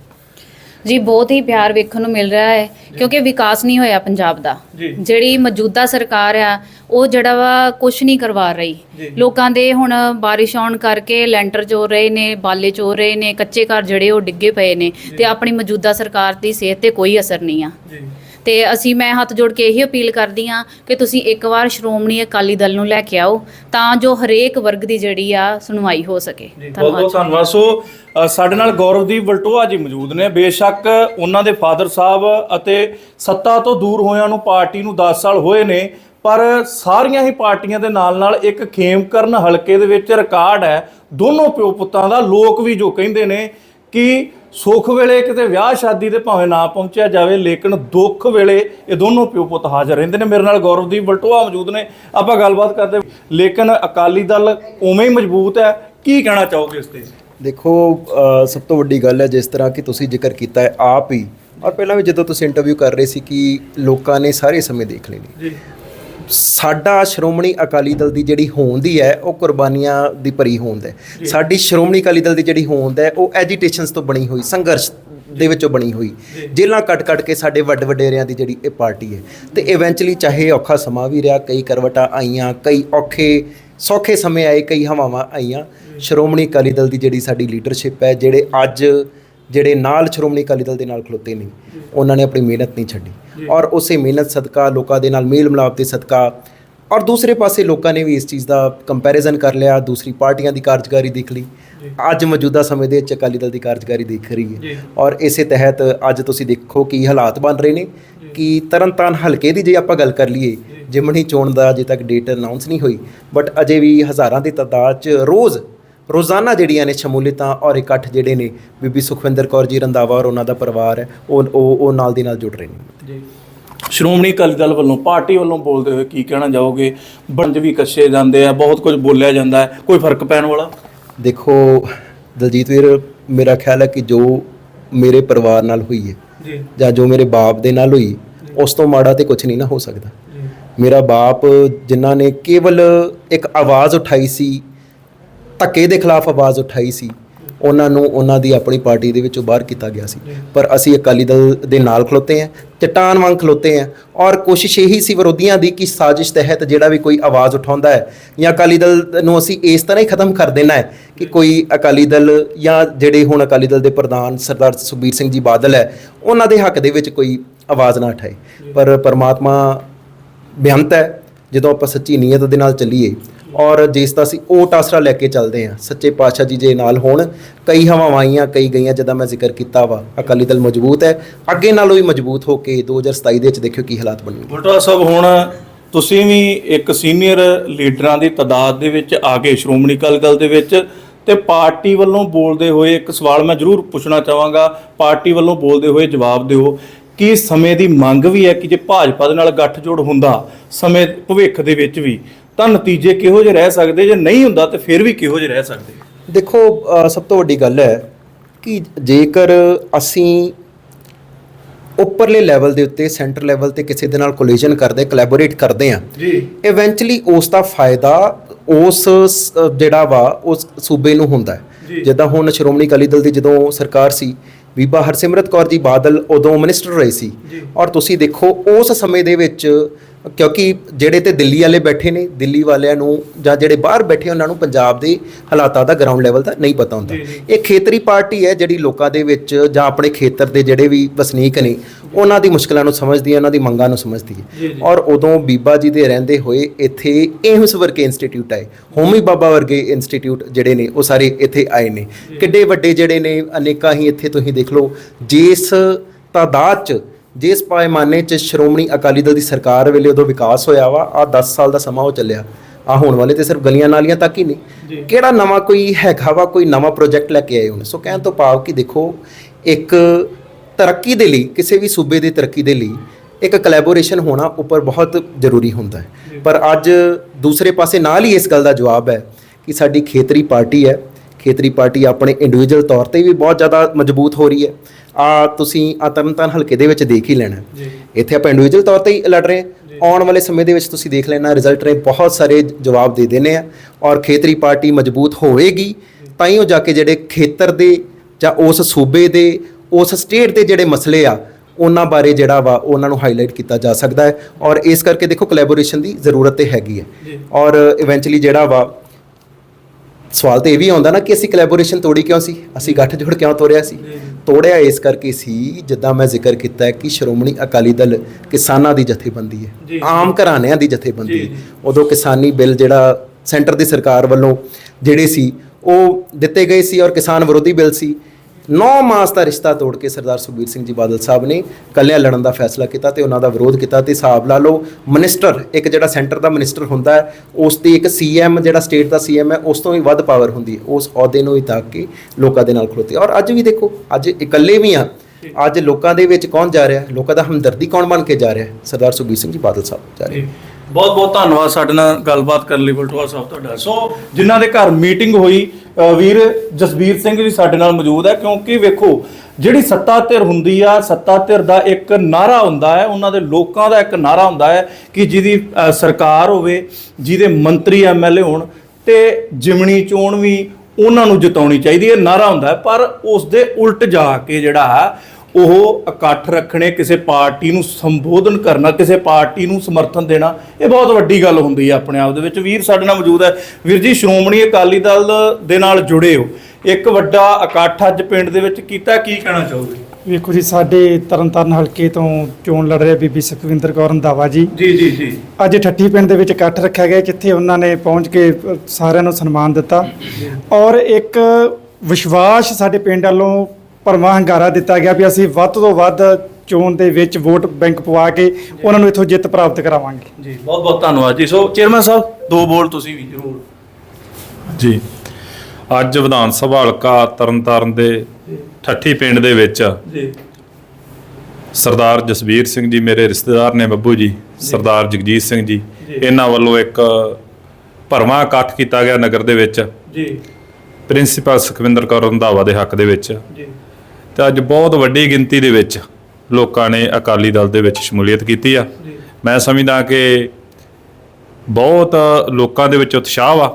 [SPEAKER 3] ਜੀ ਬਹੁਤ ਹੀ ਪਿਆਰ ਵੇਖਣ ਨੂੰ ਮਿਲ ਰਿਹਾ ਹੈ ਕਿਉਂਕਿ ਵਿਕਾਸ ਨਹੀਂ ਹੋਇਆ ਪੰਜਾਬ ਦਾ। ਜਿਹੜੀ ਮੌਜੂਦਾ ਸਰਕਾਰ ਆ ਉਹ ਜਿਹੜਾ ਵਾ ਕੁਝ ਨਹੀਂ ਕਰਵਾ ਰਹੀ। ਲੋਕਾਂ ਦੇ ਹੁਣ ਬਾਰਿਸ਼ ਆਉਣ ਕਰਕੇ ਲੈਂਟਰ ਚੋ ਰਹੇ ਨੇ ਬਾਲੇ ਚੋ ਰਹੇ ਨੇ ਕੱਚੇ ਘਰ ਜਿਹੜੇ ਉਹ ਡਿੱਗੇ ਪਏ ਨੇ ਤੇ ਆਪਣੀ ਮੌਜੂਦਾ ਸਰਕਾਰ ਦੀ ਸਿਹਤ ਤੇ ਕੋਈ ਅਸਰ ਨਹੀਂ ਆ।
[SPEAKER 2] ਜੀ।
[SPEAKER 3] ਤੇ ਅਸੀਂ ਮੈਂ ਹੱਥ ਜੋੜ ਕੇ ਇਹੀ ਅਪੀਲ ਕਰਦੀ ਆ ਕਿ ਤੁਸੀਂ ਇੱਕ ਵਾਰ ਸ਼੍ਰੋਮਣੀ ਅਕਾਲੀ ਦਲ ਨੂੰ ਲੈ ਕੇ ਆਓ ਤਾਂ ਜੋ ਹਰੇਕ ਵਰਗ ਦੀ ਜਿਹੜੀ ਆ ਸੁਣਵਾਈ ਹੋ ਸਕੇ।
[SPEAKER 2] ਬਹੁਤ ਬਹੁਤ ਧੰਨਵਾਦ। ਸੋ ਸਾਡੇ ਨਾਲ ਗੌਰਵਦੀਪ ਵਲਟੋਆ ਜੀ ਮੌਜੂਦ ਨੇ। ਬੇਸ਼ੱਕ ਉਹਨਾਂ ਦੇ ਫਾਦਰ ਸਾਹਿਬ ਅਤੇ ਸੱਤਾ ਤੋਂ ਦੂਰ ਹੋਇਆਂ ਨੂੰ ਪਾਰਟੀ ਨੂੰ 10 ਸਾਲ ਹੋਏ ਨੇ ਪਰ ਸਾਰੀਆਂ ਹੀ ਪਾਰਟੀਆਂ ਦੇ ਨਾਲ ਨਾਲ ਇੱਕ ਖੇਮਕਰਨ ਹਲਕੇ ਦੇ ਵਿੱਚ ਰਿਕਾਰਡ ਹੈ। ਦੋਨੋਂ ਪਿਓ ਪੁੱਤਾਂ ਦਾ ਲੋਕ ਵੀ ਜੋ ਕਹਿੰਦੇ ਨੇ ਕਿ ਸੁੱਖ ਵੇਲੇ ਕਿਤੇ ਵਿਆਹ ਸ਼ਾਦੀ ਤੇ ਭਾਵੇਂ ਨਾ ਪਹੁੰਚਿਆ ਜਾਵੇ ਲੇਕਿਨ ਦੁੱਖ ਵੇਲੇ ਇਹ ਦੋਨੋਂ ਪਿਓ ਪੁੱਤ ਹਾਜ਼ਰ ਰਹਿੰਦੇ ਨੇ। ਮੇਰੇ ਨਾਲ ਗੌਰਵਦੀਪ ਵਲਟੋਆ ਮੌਜੂਦ ਨੇ। ਆਪਾਂ ਗੱਲਬਾਤ ਕਰਦੇ ਲੇਕਿਨ ਅਕਾਲੀ ਦਲ ਉਵੇਂ ਹੀ ਮਜ਼ਬੂਤ ਹੈ। ਕੀ ਕਹਿਣਾ ਚਾਹੋਗੇ ਇਸ ਤੇ?
[SPEAKER 4] ਦੇਖੋ ਸਭ ਤੋਂ ਵੱਡੀ ਗੱਲ ਹੈ ਜਿਸ ਤਰ੍ਹਾਂ ਕਿ ਤੁਸੀਂ ਜ਼ਿਕਰ ਕੀਤਾ ਹੈ ਆਪ ਹੀ। ਔਰ ਪਹਿਲਾਂ ਵੀ ਜਦੋਂ ਤੁਸੀਂ ਇੰਟਰਵਿਊ ਕਰ ਰਹੇ ਸੀ ਕਿ ਲੋਕਾਂ ਨੇ ਸਾਰੇ ਸਮੇਂ ਦੇਖ ਲਏ ਨੇ।
[SPEAKER 2] ਜੀ।
[SPEAKER 4] ਸਾਡਾ ਸ਼੍ਰੋਮਣੀ ਅਕਾਲੀ ਦਲ ਦੀ ਜਿਹੜੀ ਹੋਂਦ ਹੀ ਹੈ ਉਹ ਕੁਰਬਾਨੀਆਂ ਦੀ ਭਰੀ ਹੋਂਦ ਹੈ। ਸਾਡੀ ਸ਼੍ਰੋਮਣੀ ਅਕਾਲੀ ਦਲ ਦੀ ਜਿਹੜੀ ਹੋਂਦ ਹੈ ਉਹ ਐਜੀਟੇਸ਼ਨਸ ਤੋਂ ਬਣੀ ਹੋਈ ਸੰਘਰਸ਼ ਦੇ ਵਿੱਚੋਂ ਬਣੀ ਹੋਈ। ਜੇਲਾਂ ਕੱਟ ਕੱਟ ਕੇ ਸਾਡੇ ਵੱਡ ਵਡੇਰਿਆਂ ਦੀ ਜਿਹੜੀ ਇਹ ਪਾਰਟੀ ਹੈ। ਤੇ ਇਵੈਂਚੁਅਲੀ ਚਾਹੇ ਔਖਾ ਸਮਾਂ ਵੀ ਰਿਹਾ ਕਈ ਕਰਵਟਾਂ ਆਈਆਂ ਕਈ ਔਖੇ ਸੌਖੇ ਸਮੇਂ ਆਏ ਕਈ ਹਵਾਵਾਂ ਆਈਆਂ। ਸ਼੍ਰੋਮਣੀ ਅਕਾਲੀ ਦਲ ਦੀ ਜਿਹੜੀ ਸਾਡੀ ਲੀਡਰਸ਼ਿਪ ਹੈ ਜਿਹੜੇ ਅੱਜ ਜਿਹੜੇ ਨਾਲ ਸ਼੍ਰੋਮਣੀ ਅਕਾਲੀ ਦਲ ਦੇ ਨਾਲ ਖਲੋਤੇ ਨੇ ਉਹਨਾਂ ਨੇ ਆਪਣੀ ਮਿਹਨਤ ਨਹੀਂ ਛੱਡੀ। ਔਰ ਉਸੇ ਮਿਹਨਤ ਸਦਕਾ ਲੋਕਾਂ ਦੇ ਨਾਲ ਮੇਲ ਮਿਲਾਪ ਦੇ ਸਦਕਾ ਔਰ ਦੂਸਰੇ ਪਾਸੇ ਲੋਕਾਂ ਨੇ ਵੀ ਇਸ ਚੀਜ਼ ਦਾ ਕੰਪੈਰੀਜ਼ਨ ਕਰ ਲਿਆ ਦੂਸਰੀ ਪਾਰਟੀਆਂ ਦੀ ਕਾਰਜਕਾਰੀ ਦੇਖ ਲਈ। ਅੱਜ ਮੌਜੂਦਾ ਸਮੇਂ ਦੇ ਵਿੱਚ ਅਕਾਲੀ ਦਲ ਦੀ ਕਾਰਜਕਾਰੀ ਦੇਖ ਰਹੀ। ਹੈ। ਔਰ ਇਸੇ ਤਹਿਤ ਅੱਜ ਤੁਸੀਂ ਦੇਖੋ ਕੀ ਹਾਲਾਤ ਬਣ ਰਹੇ ਨੇ ਕਿ ਤਰਨਤਾਰਨ ਹਲਕੇ ਦੀ ਜੇ ਆਪਾਂ ਗੱਲ ਕਰ ਲਈਏ ਜਿਮਣੀ ਚੋਣ ਦਾ ਅਜੇ ਤੱਕ ਡੇਟ ਅਨਾਉਂਸ ਨਹੀਂ ਹੋਈ ਬਟ ਅਜੇ ਵੀ ਹਜ਼ਾਰਾਂ ਦੀ ਤਾਦਾਦ 'ਚ ਰੋਜ਼ ਰੋਜ਼ਾਨਾ ਜਿਹੜੀਆਂ ਨੇ ਸ਼ਮੂਲੀਅਤਾਂ ਔਰ ਇਕੱਠ ਜਿਹੜੇ ਨੇ ਬੀਬੀ ਸੁਖਵਿੰਦਰ ਕੌਰ ਜੀ ਰੰਧਾਵਾ ਔਰ ਉਹਨਾਂ ਦਾ ਪਰਿਵਾਰ ਹੈ ਉਹ ਉਹ ਉਹ ਨਾਲ ਦੀ ਨਾਲ ਜੁੜ ਰਹੇ ਨੇ।
[SPEAKER 2] ਜੀ। ਸ਼੍ਰੋਮਣੀ ਅਕਾਲੀ ਦਲ ਵੱਲੋਂ ਪਾਰਟੀ ਵੱਲੋਂ ਬੋਲਦੇ ਹੋਏ ਕੀ ਕਹਿਣਾ ਚਾਹੋਗੇ? ਬੰਜ ਵੀ ਕੱਸੇ ਜਾਂਦੇ ਆ ਬਹੁਤ ਕੁਝ ਬੋਲਿਆ ਜਾਂਦਾ ਹੈ ਕੋਈ ਫ਼ਰਕ ਪੈਣ ਵਾਲਾ?
[SPEAKER 4] ਦੇਖੋ ਦਲਜੀਤ ਵੀਰ ਮੇਰਾ ਖਿਆਲ ਹੈ ਕਿ ਜੋ ਮੇਰੇ ਪਰਿਵਾਰ ਨਾਲ ਹੋਈ ਹੈ
[SPEAKER 2] ਜੀ।
[SPEAKER 4] ਜਾਂ ਜੋ ਮੇਰੇ ਬਾਪ ਦੇ ਨਾਲ ਹੋਈ ਉਸ ਤੋਂ ਮਾੜਾ ਤੇ ਕੁਝ ਨਹੀਂ ਨਾ ਹੋ ਸਕਦਾ। ਮੇਰਾ ਬਾਪ ਜਿਨ੍ਹਾਂ ਨੇ ਕੇਵਲ ਇੱਕ ਆਵਾਜ਼ ਉਠਾਈ ਸੀ ਧੱਕੇ ਦੇ ਖਿਲਾਫ ਆਵਾਜ਼ ਉਠਾਈ ਸੀ। ਉਹਨਾਂ ਨੂੰ ਉਹਨਾਂ ਦੀ ਆਪਣੀ ਪਾਰਟੀ ਦੇ ਵਿੱਚੋਂ ਬਾਹਰ ਕੀਤਾ ਗਿਆ ਸੀ। ਪਰ ਅਸੀਂ ਅਕਾਲੀ ਦਲ ਦੇ ਨਾਲ ਖਲੋਤੇ ਹਾਂ, ਚਟਾਨ ਵਾਂਗ ਖਲੋਤੇ ਹਾਂ ਔਰ ਕੋਸ਼ਿਸ਼ ਇਹੀ ਸੀ ਵਿਰੋਧੀਆਂ ਦੀ ਕਿ ਸਾਜ਼ਿਸ਼ ਤਹਿਤ ਜਿਹੜਾ ਵੀ ਕੋਈ ਆਵਾਜ਼ ਉਠਾਉਂਦਾ ਹੈ ਜਾਂ ਅਕਾਲੀ ਦਲ ਨੂੰ ਅਸੀਂ ਇਸ ਤਰ੍ਹਾਂ ਹੀ ਖਤਮ ਕਰ ਦੇਣਾ ਹੈ ਕਿ ਕੋਈ ਅਕਾਲੀ ਦਲ ਜਾਂ ਜਿਹੜੇ ਹੁਣ ਅਕਾਲੀ ਦਲ ਦੇ ਪ੍ਰਧਾਨ ਸਰਦਾਰ ਸੁਖਬੀਰ ਸਿੰਘ ਜੀ ਬਾਦਲ ਹੈ, ਉਹਨਾਂ ਦੇ ਹੱਕ ਦੇ ਵਿੱਚ ਕੋਈ ਆਵਾਜ਼ ਨਾ ਉਠਾਏ। ਪਰ ਪਰਮਾਤਮਾ ਬੇਅੰਤ ਹੈ। ਜਦੋਂ ਆਪਾਂ ਸੱਚੀ ਨੀਅਤ ਦੇ ਨਾਲ ਚੱਲੀਏ ਔਰ ਜਿਸ ਦਾ ਅਸੀਂ ਓਟ ਆਸਰਾ ਲੈ ਕੇ ਚੱਲਦੇ ਹਾਂ। ਸੱਚੇ ਪਾਤਸ਼ਾਹ ਜੀ ਜੇ ਨਾਲ ਹੋਣ। ਕਈ ਹਵਾਵਾਂ ਆਈਆਂ, ਕਈ ਗਈਆਂ ਜਿਹਦਾ ਮੈਂ ਜ਼ਿਕਰ ਕੀਤਾ ਵਾ। ਅਕਾਲੀ ਦਲ ਮਜ਼ਬੂਤ ਹੈ। ਅੱਗੇ ਨਾਲੋਂ ਵੀ ਮਜ਼ਬੂਤ ਹੋ ਕੇ 2027 ਦੇ ਵਿੱਚ ਦੇਖਿਓ ਕੀ ਹਾਲਾਤ ਬਣਨਗੇ।
[SPEAKER 2] ਬਲਟੋਆ ਸਾਹਿਬ, ਹੁਣ ਤੁਸੀਂ ਵੀ ਇੱਕ ਸੀਨੀਅਰ ਲੀਡਰਾਂ ਦੀ ਤਦਾਦ ਦੇ ਵਿੱਚ ਆ ਗਏ ਸ਼੍ਰੋਮਣੀ ਅਕਾਲੀ ਦਲ ਦੇ ਵਿੱਚ ਤੇ ਪਾਰਟੀ ਵੱਲੋਂ ਬੋਲਦੇ ਹੋਏ ਇੱਕ ਸਵਾਲ ਮੈਂ ਜ਼ਰੂਰ ਪੁੱਛਣਾ ਚਾਹਾਂਗਾ। ਪਾਰਟੀ ਵੱਲੋਂ ਬੋਲਦੇ ਹੋਏ ਜਵਾਬ ਦਿਓ। ਕਿ ਸਮੇਂ ਦੀ ਮੰਗ ਵੀ ਹੈ ਕਿ ਜੇ ਭਾਜਪਾ ਦੇ ਨਾਲ ਗੱਠਜੋੜ ਹੁੰਦਾ, ਸਮੇਂ ਭਵਿੱਖ ਦੇ ਵਿੱਚ ਵੀ? ਤਾਂ ਨਤੀਜੇ ਕਿਹੋ ਜਿਹੇ ਰਹਿ ਸਕਦੇ? ਜੇ ਨਹੀਂ ਹੁੰਦਾ ਤੇ ਫਿਰ ਵੀ ਕਿਹੋ ਜਿਹੇ ਰਹਿ ਸਕਦੇ?
[SPEAKER 4] ਦੇਖੋ ਸਭ ਤੋਂ ਵੱਡੀ ਗੱਲ ਹੈ ਕਿ ਜੇਕਰ ਅਸੀਂ ਉੱਪਰਲੇ ਲੈਵਲ ਦੇ ਉੱਤੇ ਸੈਂਟਰ ਲੈਵਲ ਤੇ ਕਿਸੇ ਦੇ ਨਾਲ ਕੋਲੀਜਨ ਕਰਦੇ ਕੋਲੈਬੋਰੇਟ ਕਰਦੇ ਆ
[SPEAKER 2] ਜੀ।
[SPEAKER 4] ਇਵੈਂਚੁਅਲੀ ਉਸ ਦਾ ਫਾਇਦਾ ਉਸ ਜਿਹੜਾ ਵਾ ਉਸ ਸੂਬੇ ਨੂੰ ਹੁੰਦਾ। ਹੈ। ਜਿੱਦਾਂ ਹੁਣ ਸ਼੍ਰੋਮਣੀ ਅਕਾਲੀ ਦਲ ਦੀ ਜਦੋਂ ਸਰਕਾਰ ਸੀ ਬੀਬਾ ਹਰਸਿਮਰਤ ਕੌਰ ਜੀ ਬਾਦਲ ਉਦੋਂ ਮਿਨਿਸਟਰ ਰਹੇ ਸੀ। ਔਰ ਤੁਸੀਂ ਦੇਖੋ ਉਸ ਸਮੇਂ ਦੇ ਵਿੱਚ ਕਿਉਂਕਿ ਜਿਹੜੇ ਤੇ ਦਿੱਲੀ ਵਾਲੇ ਬੈਠੇ ਨੇ ਦਿੱਲੀ ਵਾਲਿਆਂ ਨੂੰ ਜਾਂ ਜਿਹੜੇ ਬਾਹਰ ਬੈਠੇ ਉਹਨਾਂ ਨੂੰ ਪੰਜਾਬ ਦੇ ਹਾਲਾਤਾਂ ਦਾ ਗਰਾਊਂਡ ਲੈਵਲ ਦਾ ਨਹੀਂ ਪਤਾ ਹੁੰਦਾ। ਇਹ ਖੇਤਰੀ ਪਾਰਟੀ ਹੈ ਜਿਹੜੀ ਲੋਕਾਂ ਦੇ ਵਿੱਚ ਜਾਂ ਆਪਣੇ ਖੇਤਰ ਦੇ ਜਿਹੜੇ ਵੀ ਵਸਨੀਕ ਨੇ ਉਹਨਾਂ ਦੀ ਮੁਸ਼ਕਲਾਂ ਨੂੰ ਸਮਝਦੀ ਹੈ ਉਹਨਾਂ ਦੀ ਮੰਗਾਂ ਨੂੰ ਸਮਝਦੀ ਹੈ। ਔਰ ਉਦੋਂ ਬੀਬਾ ਜੀ ਦੇ ਰਹਿੰਦੇ ਹੋਏ ਇੱਥੇ ਏਮਸ ਵਰਗੇ ਇੰਸਟੀਚਿਊਟ ਆਏ। ਹੋਮੀ ਬਾਬਾ ਵਰਗੇ ਇੰਸਟੀਚਿਊਟ ਜਿਹੜੇ ਨੇ ਉਹ ਸਾਰੇ ਇੱਥੇ ਆਏ ਨੇ। ਕਿੱਡੇ ਵੱਡੇ ਜਿਹੜੇ ਨੇ ਅਨੇਕਾਂ ਹੀ ਇੱਥੇ ਤੁਸੀਂ ਦੇਖ ਲਓ ਜਿਸ ਤਾਦਾਦ ਚ ਜਿਸ ਪੈਮਾਨੇ ਚ ਸ਼੍ਰੋਮਣੀ ਅਕਾਲੀ ਦਲ ਦੀ ਸਰਕਾਰ ਵੇਲੇ ਉਦੋਂ ਵਿਕਾਸ ਹੋਇਆ ਵਾ ਆ 10 ਸਾਲ ਦਾ ਸਮਾਂ ਉਹ ਚੱਲਿਆ। ਆ ਹੋਣ ਵਾਲੇ ਤੇ ਸਿਰਫ ਗਲੀਆਂ ਨਾਲੀਆਂ ਤੱਕ ਹੀ ਨਹੀਂ। ਕਿਹੜਾ ਨਵਾਂ ਕੋਈ ਹੈਗਾ ਵਾ ਕੋਈ ਨਵਾਂ ਪ੍ਰੋਜੈਕਟ ਲੈ ਕੇ ਆਏ ਹੁਣ? ਸੋ ਕਹਿਣ ਤੋਂ ਭਾਵ ਕਿ ਦੇਖੋ ਇੱਕ ਤਰੱਕੀ ਦੇ ਲਈ ਕਿਸੇ ਵੀ ਸੂਬੇ ਦੀ ਤਰੱਕੀ ਦੇ ਲਈ ਇੱਕ ਕੋਲੈਬੋਰੇਸ਼ਨ ਹੋਣਾ ਉੱਪਰ ਬਹੁਤ ਜ਼ਰੂਰੀ ਹੁੰਦਾ ਹੈ। ਪਰ ਅੱਜ ਦੂਸਰੇ ਪਾਸੇ ਨਾਲ ਹੀ ਇਸ ਗੱਲ ਦਾ ਜਵਾਬ ਹੈ ਕਿ ਸਾਡੀ ਖੇਤਰੀ ਪਾਰਟੀ ਹੈ ਖੇਤਰੀ ਪਾਰਟੀ ਆਪਣੇ ਇੰਡੀਵਿਜੂਅਲ ਤੌਰ ਤੇ ਵੀ ਬਹੁਤ ਜ਼ਿਆਦਾ ਮਜ਼ਬੂਤ ਹੋ ਰਹੀ ਹੈ। ਆ ਤੁਸੀਂ ਆ ਤਰਨਤਾਰਨ ਹਲਕੇ ਦੇ ਵਿੱਚ ਦੇਖ ਹੀ ਲੈਣਾ।
[SPEAKER 2] ਜੀ।
[SPEAKER 4] ਇੱਥੇ ਆਪਾਂ ਇੰਡੀਵਿਜੂਅਲ ਤੌਰ ਤੇ ਹੀ ਲੜ ਰਹੇ ਆਉਣ ਵਾਲੇ ਸਮੇਂ ਦੇ ਵਿੱਚ ਤੁਸੀਂ ਦੇਖ ਲੈਣਾ ਰਿਜ਼ਲਟ ਨੇ ਬਹੁਤ ਸਾਰੇ ਜਵਾਬ ਦੇ ਦੇਣੇ ਆ ਔਰ ਖੇਤਰੀ ਪਾਰਟੀ ਮਜ਼ਬੂਤ ਹੋਵੇਗੀ। ਤਾਂ ਹੀ ਉਹ ਜਾ ਕੇ ਜਿਹੜੇ ਖੇਤਰ ਦੇ ਜਾਂ ਉਸ ਸੂਬੇ ਦੇ ਉਸ ਸਟੇਟ ਦੇ ਜਿਹੜੇ ਮਸਲੇ ਆ ਉਹਨਾਂ ਬਾਰੇ ਜਿਹੜਾ ਵਾ ਉਹਨਾਂ ਨੂੰ ਹਾਈਲਾਈਟ ਕੀਤਾ ਜਾ ਸਕਦਾ ਹੈ। ਔਰ ਇਸ ਕਰਕੇ ਦੇਖੋ ਕੋਲੈਬੋਰੇਸ਼ਨ ਦੀ ਜ਼ਰੂਰਤ ਤੇ ਹੈਗੀ ਹੈ। ਔਰ ਇਵੈਂਚੁਅਲੀ ਜਿਹੜਾ ਵਾ ਸਵਾਲ ਤੇ ਇਹ ਵੀ ਆਉਂਦਾ ਨਾ ਕਿ ਅਸੀਂ ਕੋਲੈਬੋਰੇਸ਼ਨ ਤੋੜੀ ਕਿਉਂ ਸੀ? ਅਸੀਂ ਗੱਠ ਜੋੜ ਕਿਉਂ ਤੋੜਿਆ ਸੀ? ਤੋੜਿਆ ਇਸ ਕਰਕੇ ਸੀ ਜਿੱਦਾਂ ਮੈਂ ਜ਼ਿਕਰ ਕੀਤਾ ਕਿ ਸ਼੍ਰੋਮਣੀ ਅਕਾਲੀ ਦਲ ਕਿਸਾਨਾਂ ਦੀ ਜਥੇਬੰਦੀ ਹੈ। ਆਮ ਘਰਾਣਿਆਂ ਦੀ ਜਥੇਬੰਦੀ ਹੈ। ਉਦੋਂ ਕਿਸਾਨੀ ਬਿੱਲ ਜਿਹੜਾ ਸੈਂਟਰ ਦੀ ਸਰਕਾਰ ਵੱਲੋਂ ਜਿਹੜੇ ਸੀ ਉਹ ਦਿੱਤੇ ਗਏ ਸੀ ਔਰ ਕਿਸਾਨ ਵਿਰੋਧੀ ਬਿੱਲ ਸੀ। 9 ਮਾਸ ਦਾ ਰਿਸ਼ਤਾ ਤੋੜ ਕੇ ਸਰਦਾਰ ਸੁਖਬੀਰ ਸਿੰਘ ਜੀ ਬਾਦਲ ਸਾਹਿਬ ਨੇ ਕੱਲਿਆਂ ਲੜਨ ਦਾ ਫੈਸਲਾ ਕੀਤਾ ਤੇ ਉਹਨਾਂ ਦਾ ਵਿਰੋਧ ਕੀਤਾ ਤੇ ਹਿਸਾਬ ਲਾ ਲਓ ਮਿਨਿਸਟਰ ਇੱਕ ਜਿਹੜਾ ਸੈਂਟਰ ਦਾ ਮਿਨਿਸਟਰ ਹੁੰਦਾ ਹੈ, ਉਸ ਦੀ ਇੱਕ ਸੀਐਮ ਜਿਹੜਾ ਸਟੇਟ ਦਾ ਸੀਐਮ ਹੈ, ਉਸ ਤੋਂ ਵੀ ਵੱਧ ਪਾਵਰ ਹੁੰਦੀ ਹੈ। ਉਸ ਅਹੁਦੇ ਨੂੰ ਹੀ ਤੱਕ ਕੇ ਲੋਕਾਂ ਦੇ ਨਾਲ ਖਲੋਤੇ ਔਰ ਅੱਜ ਵੀ ਦੇਖੋ, ਅੱਜ ਇਕੱਲੇ ਵੀ ਆ ਅੱਜ ਲੋਕਾਂ ਦੇ ਵਿੱਚ ਕੌਣ ਜਾ ਰਿਹਾ? ਲੋਕਾਂ ਦਾ ਹਮਦਰਦੀ ਕੌਣ ਬਣ ਕੇ ਜਾ ਰਿਹਾ? ਸਰਦਾਰ ਸੁਖਬੀਰ ਸਿੰਘ ਜੀ ਬਾਦਲ ਸਾਹਿਬ ਜਾ ਰਹੇ
[SPEAKER 2] ਬਹੁਤ ਬਹੁਤ ਧੰਨਵਾਦ ਸਾਡੇ ਨਾਲ ਗੱਲਬਾਤ ਕਰਨ ਲਈ, ਬਲਟੋਆ ਸਾਹਿਬ ਤੁਹਾਡਾ। ਸੋ, ਜਿਨ੍ਹਾਂ ਦੇ ਘਰ ਮੀਟਿੰਗ ਹੋਈ ਵੀਰ ਜਸਬੀਰ ਸਿੰਘ ਜੀ ਸਾਡੇ ਨਾਲ ਮੌਜੂਦ ਹੈ, ਕਿਉਂਕਿ ਵੇਖੋ, ਜਿਹੜੀ ਸੱਤਾ ਧਿਰ ਹੁੰਦੀ ਆ, ਸੱਤਾ ਧਿਰ ਦਾ ਇੱਕ ਨਾਰਾ ਹੁੰਦਾ ਹੈ, ਉਹਨਾਂ ਦੇ ਲੋਕਾਂ ਦਾ ਇੱਕ ਨਾਰਾ ਹੁੰਦਾ ਹੈ ਕਿ ਜਿਹਦੀ ਸਰਕਾਰ ਹੋਵੇ, ਜਿਹਦੇ ਮੰਤਰੀ ਐਮਐਲਏ ਹੋਣ, ਤੇ ਜਿਮਣੀ ਚੋਣ ਵੀ ਉਹਨਾਂ ਨੂੰ ਜਿਤਾਉਣੀ ਚਾਹੀਦੀ ਹੈ ਨਾਰਾ ਹੁੰਦਾ ਪਰ ਉਸ ਦੇ ਉਲਟ ਜਾ ਕੇ ਜਿਹੜਾ ਹੈ ਉਹ ਇਕੱਠ ਰੱਖਣੇ ਕਿਸੇ ਪਾਰਟੀ ਨੂੰ ਸੰਬੋਧਨ ਕਰਨਾ ਕਿਸੇ ਪਾਰਟੀ ਨੂੰ ਸਮਰਥਨ ਦੇਣਾ ਇਹ ਬਹੁਤ ਵੱਡੀ ਗੱਲ ਹੁੰਦੀ ਹੈ ਆਪਣੇ ਆਪ ਦੇ ਵਿੱਚ। ਵੀਰ ਸਾਡੇ ਨਾਲ ਮੌਜੂਦ ਹੈ। ਵੀਰ ਜੀ ਸ਼੍ਰੋਮਣੀ ਅਕਾਲੀ ਦਲ ਦੇ ਨਾਲ ਜੁੜੇ ਹੋ। ਇੱਕ ਵੱਡਾ ਇਕੱਠ ਅੱਜ ਪਿੰਡ ਦੇ ਵਿੱਚ ਕੀਤਾ ਕੀ ਕਹਿਣਾ ਚਾਹੋਗੇ?
[SPEAKER 5] ਵੇਖੋ ਜੀ ਸਾਡੇ ਤਰਨਤਾਰਨ ਹਲਕੇ ਤੋਂ ਚੋਣ ਲੜ ਰਹੇ ਬੀਬੀ ਸੁਖਵਿੰਦਰ ਕੌਰ ਰੰਧਾਵਾ ਜੀ।
[SPEAKER 2] ਜੀ ਜੀ ਜੀ।
[SPEAKER 5] ਅੱਜ ਠੱਠੀ ਪਿੰਡ ਦੇ ਵਿੱਚ ਇਕੱਠ ਰੱਖਿਆ ਗਿਆ ਜਿੱਥੇ ਉਹਨਾਂ ਨੇ ਪਹੁੰਚ ਕੇ ਸਾਰਿਆਂ ਨੂੰ ਸਨਮਾਨ ਦਿੱਤਾ। ਔਰ ਇੱਕ ਵਿਸ਼ਵਾਸ ਸਾਡੇ ਪਿੰਡ ਵੱਲੋਂ ਭਰਵਾਂ ਹੰਗਾਰਾ ਦਿੱਤਾ ਗਿਆ ਵੀ ਅਸੀਂ ਵੱਧ ਤੋਂ ਵੱਧ ਚੋਣ ਦੇ ਵਿੱਚ ਵੋਟ ਬੈਂਕ ਪਵਾ ਕੇ ਉਹਨਾਂ ਨੂੰ ਇੱਥੋਂ ਜਿੱਤ ਪ੍ਰਾਪਤ ਕਰਾਵਾਂਗੇ।
[SPEAKER 2] ਜੀ ਬਹੁਤ ਬਹੁਤ ਧੰਨਵਾਦ ਜੀ। ਸੋ ਚੇਅਰਮੈਨ ਸਾਹਿਬ ਦੋ ਬੋਲ ਤੁਸੀਂ ਵੀ ਜ਼ਰੂਰ।
[SPEAKER 6] ਜੀ ਅੱਜ ਵਿਧਾਨ ਸਭਾ ਹਲਕਾ ਤਰਨਤਾਰਨ ਦੇ ਠੱਠੀ ਪਿੰਡ ਦੇ ਵਿੱਚ
[SPEAKER 2] ਜੀ।
[SPEAKER 6] ਸਰਦਾਰ ਜਸਵੀਰ ਸਿੰਘ ਜੀ ਮੇਰੇ ਰਿਸ਼ਤੇਦਾਰ ਨੇ ਬੱਬੂ ਜੀ ਸਰਦਾਰ ਜਗਜੀਤ ਸਿੰਘ ਜੀ। ਇਹਨਾਂ ਵੱਲੋਂ ਇੱਕ ਭਰਵਾਂ ਇਕੱਠ ਕੀਤਾ ਗਿਆ ਨਗਰ ਦੇ ਵਿੱਚ।
[SPEAKER 2] ਜੀ।
[SPEAKER 6] ਪ੍ਰਿੰਸੀਪਲ ਸੁਖਵਿੰਦਰ ਕੌਰ ਰੰਧਾਵਾ ਦੇ ਹੱਕ ਦੇ ਵਿੱਚ।
[SPEAKER 2] ਜੀ।
[SPEAKER 6] ਤੇ ਅੱਜ ਬਹੁਤ ਵੱਡੀ ਗਿਣਤੀ ਦੇ ਵਿੱਚ ਲੋਕਾਂ ਨੇ ਅਕਾਲੀ ਦਲ ਦੇ ਵਿੱਚ ਸ਼ਮੂਲੀਅਤ ਕੀਤੀ ਆ। ਮੈਂ ਸਮਝਦਾ ਕਿ ਬਹੁਤ ਲੋਕਾਂ ਦੇ ਵਿੱਚ ਉਤਸ਼ਾਹ ਵਾ।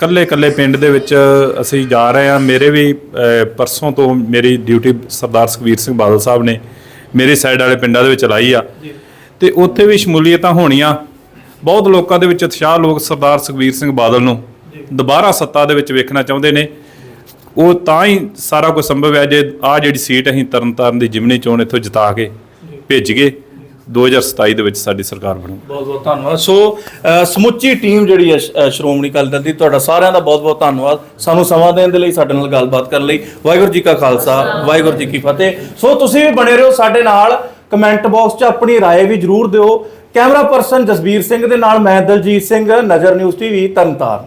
[SPEAKER 6] ਕੱਲੇ ਕੱਲੇ ਪਿੰਡ ਦੇ ਵਿੱਚ ਅਸੀਂ ਜਾ ਰਹੇ ਆ ਮੇਰੇ ਵੀ ਪਰਸੋਂ ਤੋਂ ਮੇਰੀ ਡਿਊਟੀ ਸਰਦਾਰ ਸੁਖਵੀਰ ਸਿੰਘ ਬਾਦਲ ਸਾਹਿਬ ਨੇ ਮੇਰੀ ਸਾਈਡ ਵਾਲੇ ਪਿੰਡਾਂ ਦੇ ਵਿੱਚ ਲਾਈ ਆ। ਤੇ ਉੱਥੇ ਵੀ ਸ਼ਮੂਲੀਅਤਾਂ ਹੋਣੀਆਂ। ਬਹੁਤ ਲੋਕਾਂ ਦੇ ਵਿੱਚ ਉਤਸ਼ਾਹ ਲੋਕ ਸਰਦਾਰ ਸੁਖਵੀਰ ਸਿੰਘ ਬਾਦਲ ਨੂੰ ਦੁਬਾਰਾ ਸੱਤਾ ਦੇ ਵਿੱਚ ਵੇਖਣਾ ਚਾਹੁੰਦੇ ਨੇ। ਉਹ ਤਾਂ ਹੀ ਸਾਰਾ ਕੁਝ ਸੰਭਵ ਹੈ ਜੇ ਆ ਜਿਹੜੀ ਸੀਟ ਅਸੀਂ ਤਰਨਤਾਰਨ ਦੀ ਜਿਮਨੀ ਚੋਣ ਇੱਥੋਂ ਜਿਤਾ ਕੇ ਭੇਜ ਗਏ 2027 ਦੇ ਵਿੱਚ ਸਾਡੀ ਸਰਕਾਰ ਬਣੂ
[SPEAKER 2] ਬਹੁਤ ਬਹੁਤ ਧੰਨਵਾਦ ਸੋ ਅ, ਸਮੁੱਚੀ ਟੀਮ ਜਿਹੜੀ ਹੈ ਸ਼- ਅ, ਸ਼੍ਰੋਮਣੀ ਅਕਾਲੀ ਦਲ ਦੀ ਤੁਹਾਡਾ ਸਾਰਿਆਂ ਦਾ ਬਹੁਤ ਬਹੁਤ ਧੰਨਵਾਦ ਸਾਨੂੰ ਸਮਾਂ ਦੇਣ ਦੇ ਲਈ ਸਾਡੇ ਨਾਲ ਗੱਲਬਾਤ ਕਰਨ ਲਈ ਵਾਹਿਗੁਰੂ ਜੀ ਕਾ ਖਾਲਸਾ ਵਾਹਿਗੁਰੂ ਜੀ ਕੀ ਫਤਿਹ ਸੋ ਤੁਸੀਂ ਵੀ ਬਣੇ ਰਹੋ ਸਾਡੇ ਨਾਲ ਕਮੈਂਟ ਬਾਕਸ 'ਚ ਆਪਣੀ رائے ਵੀ ਜਰੂਰ ਦਿਓ ਕੈਮਰਾ ਪਰਸਨ ਜਸਬੀਰ ਸਿੰਘ ਦੇ ਨਾਲ ਮੈਂ ਦਲਜੀਤ ਸਿੰਘ ਨਜ਼ਰ ਨਿਊਜ਼ ਟੀਵੀ ਤਰਨਤਾਰਨ